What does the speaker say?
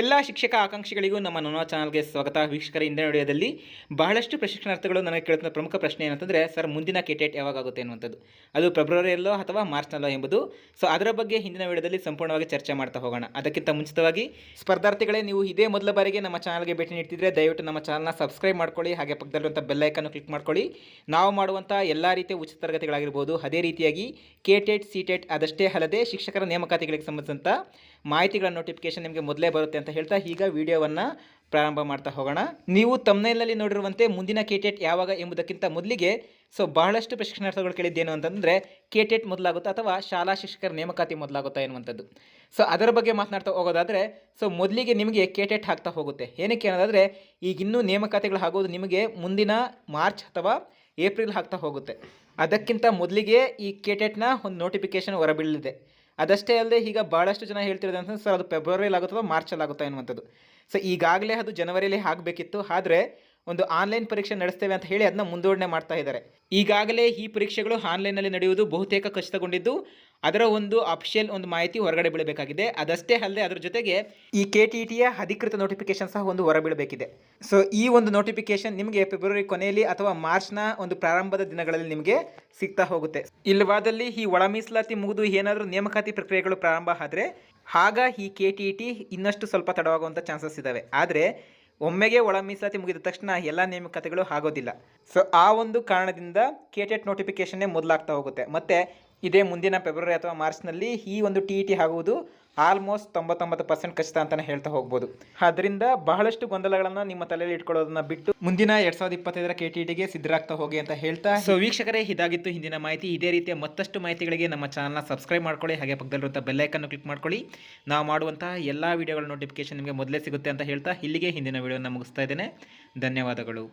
ಎಲ್ಲ ಶಿಕ್ಷಕ ಆಕಾಂಕ್ಷಿಗಳಿಗೂ ನಮ್ಮ ನನ್ನ ಚಾನಲ್ಗೆ ಸ್ವಾಗತ. ವೀಕ್ಷಕರ, ಇಂದಿನ ವಿಡಿಯೋದಲ್ಲಿ ಬಹಳಷ್ಟು ಪ್ರಶಿಕ್ಷಣಾರ್ಥಿಗಳು ನನಗೆ ಕೇಳುತ್ತಿದ್ದ ಪ್ರಮುಖ ಪ್ರಶ್ನೆ ಏನಂತಂದರೆ, ಸರ್, ಮುಂದಿನ ಕೆಟೆಟ್ ಯಾವಾಗ ಆಗುತ್ತೆ ಅನ್ನುವಂಥದ್ದು ಅದು ಫೆಬ್ರವರಿಯಲ್ಲೋ ಅಥವಾ ಮಾರ್ಚ್ನಲ್ಲೋ ಎಂಬುದು. ಸೊ, ಅದರ ಬಗ್ಗೆ ಹಿಂದಿನ ವಿಡಿಯೋದಲ್ಲಿ ಸಂಪೂರ್ಣವಾಗಿ ಚರ್ಚೆ ಮಾಡ್ತಾ ಹೋಗೋಣ. ಅದಕ್ಕಿಂತ ಮುಂಚಿತವಾಗಿ, ಸ್ಪರ್ಧಾರ್ಥಿಗಳೇ, ನೀವು ಇದೇ ಮೊದಲ ಬಾರಿಗೆ ನಮ್ಮ ಚಾನಲ್ಗೆ ಭೇಟಿ ನೀಡ್ತಿದ್ರೆ, ದಯವಿಟ್ಟು ನಮ್ಮ ಚಾನಲ್ನ ಸಬ್ಸ್ಕ್ರೈಬ್ ಮಾಡ್ಕೊಳ್ಳಿ, ಹಾಗೆ ಪಕ್ಕದಲ್ಲಿರುವಂಥ ಬೆಲ್ಲೈಕನ್ನು ಕ್ಲಿಕ್ ಮಾಡ್ಕೊಳ್ಳಿ. ನಾವು ಮಾಡುವಂಥ ಎಲ್ಲ ರೀತಿಯ ಉಚಿತ ತರಗತಿಗಳಾಗಿರ್ಬೋದು. ಅದೇ ರೀತಿಯಾಗಿ ಕೆ ಟೆಟ್ ಸಿ ಟೆಟ್ ಅದಷ್ಟೇ ಅಲ್ಲದೆ ಶಿಕ್ಷಕರ ನೇಮಕಾತಿಗಳಿಗೆ ಸಂಬಂಧಿಸಿದಂಥ ಮಾಹಿತಿಗಳ ನೋಟಿಫಿಕೇಶನ್ ನಿಮಗೆ ಮೊದಲೇ ಬರುತ್ತೆ ಅಂತ ಹೇಳ್ತಾ ಈಗ ವಿಡಿಯೋವನ್ನು ಪ್ರಾರಂಭ ಮಾಡ್ತಾ ಹೋಗೋಣ. ನೀವು ತಮ್ಮನೇಲಲ್ಲಿ ನೋಡಿರುವಂತೆ ಮುಂದಿನ ಕೆಟೆಟ್ ಯಾವಾಗ ಎಂಬುದಕ್ಕಿಂತ ಮೊದಲಿಗೆ ಸೊ ಬಹಳಷ್ಟು ಪ್ರಶಿಕ್ಷಣಾರ್ಥಿಗಳು ಕೇಳಿದ್ದೇನು ಅಂತಂದರೆ ಕೆಟೆಟ್ ಮೊದಲಾಗುತ್ತಾ ಅಥವಾ ಶಾಲಾ ಶಿಕ್ಷಕರ ನೇಮಕಾತಿ ಮೊದಲಾಗುತ್ತಾ ಎನ್ನುವಂಥದ್ದು. ಸೊ ಅದರ ಬಗ್ಗೆ ಮಾತನಾಡ್ತಾ ಹೋಗೋದಾದರೆ ಸೊ ಮೊದಲಿಗೆ ನಿಮಗೆ ಕೆಟೆಟ್ ಹಾಕ್ತಾ ಹೋಗುತ್ತೆ. ಏನಕ್ಕೆ ಅನ್ನೋದಾದರೆ ಈಗ ಇನ್ನೂ ನೇಮಕಾತಿಗಳು ಆಗೋದು ನಿಮಗೆ ಮುಂದಿನ ಮಾರ್ಚ್ ಅಥವಾ ಏಪ್ರಿಲ್ ಹಾಕ್ತಾ ಹೋಗುತ್ತೆ. ಅದಕ್ಕಿಂತ ಮೊದಲಿಗೆ ಈ ಕೆಟೆಟ್ನ ಒಂದು ನೋಟಿಫಿಕೇಶನ್ ಹೊರಬೀಳಲಿದೆ. ಅದಷ್ಟೇ ಅಲ್ಲದೆ ಈಗ ಭಾಳಷ್ಟು ಜನ ಹೇಳ್ತಿರೋದು ಅಂತಂದ್ರೆ ಸರ್, ಅದು ಫೆಬ್ರವರಿಯಲ್ಲಿ ಆಗುತ್ತೋ ಮಾರ್ಚಲ್ಲಿ ಆಗುತ್ತಾ ಎನ್ನುವಂಥದ್ದು ಸೊ ಈಗಾಗಲೇ ಅದು ಜನವರಿಯಲ್ಲಿ ಆಗಬೇಕಿತ್ತು. ಆದರೆ ಒಂದು ಆನ್ಲೈನ್ ಪರೀಕ್ಷೆ ನಡೆಸ್ತೇವೆ ಅಂತ ಹೇಳಿ ಅದನ್ನ ಮುಂದೂಡಣೆ ಮಾಡ್ತಾ ಇದ್ದಾರೆ. ಈಗಾಗಲೇ ಈ ಪರೀಕ್ಷೆಗಳು ಆನ್ಲೈನಲ್ಲಿ ನಡೆಯುವುದು ಬಹುತೇಕ ಖಚಿತಗೊಂಡಿದ್ದು ಅದರ ಒಂದು ಅಫಿಷಿಯಲ್ ಒಂದು ಮಾಹಿತಿ ಹೊರಗಡೆ ಬೀಳಬೇಕಾಗಿದೆ. ಅದಷ್ಟೇ ಅಲ್ಲದೆ ಅದರ ಜೊತೆಗೆ ಈ ಕೆ ಟಿ ಟಿಯ ಅಧಿಕೃತ ನೋಟಿಫಿಕೇಶನ್ ಸಹ ಒಂದು ಹೊರಬೀಳಬೇಕಿದೆ ಸೊ ಈ ಒಂದು ನೋಟಿಫಿಕೇಶನ್ ನಿಮಗೆ ಫೆಬ್ರವರಿ ಕೊನೆಯಲ್ಲಿ ಅಥವಾ ಮಾರ್ಚ್ನ ಒಂದು ಪ್ರಾರಂಭದ ದಿನಗಳಲ್ಲಿ ನಿಮಗೆ ಸಿಗ್ತಾ ಹೋಗುತ್ತೆ. ಇಲ್ಲವಾದಲ್ಲಿ ಈ ಒಳ ಮೀಸಲಾತಿ ಮುಗಿದು ಏನಾದರೂ ನೇಮಕಾತಿ ಪ್ರಕ್ರಿಯೆಗಳು ಪ್ರಾರಂಭ ಆದರೆ, ಆಗ ಈ ಕೆ ಟಿ ಟಿ ಇನ್ನಷ್ಟು ಸ್ವಲ್ಪ ತಡವಾಗುವಂಥ ಚಾನ್ಸಸ್ ಇದ್ದಾವೆ ಆದರೆ, ಒಮ್ಮೆಗೆ ಒಳ ಮೀಸಲಾತಿ ಮುಗಿದ ತಕ್ಷಣ ಎಲ್ಲ ನೇಮಕಾತಿಗಳು ಆಗೋದಿಲ್ಲ. ಸೊ ಆ ಒಂದು ಕಾರಣದಿಂದ ಕೆಟೆಟ್ ನೋಟಿಫಿಕೇಶನ್ನೇ ಮೊದಲಾಗ್ತಾ ಹೋಗುತ್ತೆ. ಮತ್ತು ಇದೇ ಮುಂದಿನ ಫೆಬ್ರವರಿ ಅಥವಾ ಮಾರ್ಚ್ನಲ್ಲಿ ಈ ಒಂದು ಟಿ ಇ ಟಿ ಆಗುವುದು ಆಲ್ಮೋಸ್ಟ್ ತೊಂಬತ್ತೊಂಬತ್ತು ಪರ್ಸೆಂಟ್ ಖಚಿತ ಅಂತಲೇ ಹೇಳ್ತಾ ಹೋಗ್ಬೋದು. ಆದ್ದರಿಂದ ಬಹಳಷ್ಟು ಗೊಂದಲಗಳನ್ನು ನಿಮ್ಮ ತಲೆಯಲ್ಲಿ ಇಟ್ಕೊಳ್ಳೋದನ್ನ ಬಿಟ್ಟು ಮುಂದಿನ ಎರಡ್ ಸಾವಿರದ ಇಪ್ಪತ್ತೈದರ ಕೆ ಟಿ ಟಿಗೆ ಸಿದ್ಧರಾಗ್ತಾ ಹೋಗಿ ಅಂತ ಹೇಳ್ತಾ ಸೊ ವೀಕ್ಷಕರೇ, ಇದಾಗಿತ್ತು ಹಿಂದಿನ ಮಾಹಿತಿ. ಇದೇ ರೀತಿಯ ಮತ್ತಷ್ಟು ಮಾಹಿತಿಗಳಿಗೆ ನಮ್ಮ ಚಾನಲ್ನ ಸಬ್ಸ್ಕ್ರೈಬ್ ಮಾಡ್ಕೊಳ್ಳಿ, ಹಾಗೆ ಪಕ್ಕದಲ್ಲಿರುವಂಥ ಬೆಲ್ಲೈಕನ್ನು ಕ್ಲಿಕ್ ಮಾಡ್ಕೊಳ್ಳಿ. ನಾವು ಮಾಡುವಂತಹ ಎಲ್ಲ ವೀಡಿಯೋಗಳ ನೋಟಿಫಿಕೇಶನ್ ನಿಮಗೆ ಮೊದಲೇ ಸಿಗುತ್ತೆ ಅಂತ ಹೇಳ್ತಾ ಇಲ್ಲಿಗೆ ಹಿಂದಿನ ವಿಡಿಯೋನ ಮುಗಿಸ್ತಾ ಇದ್ದೇನೆ. ಧನ್ಯವಾದಗಳು.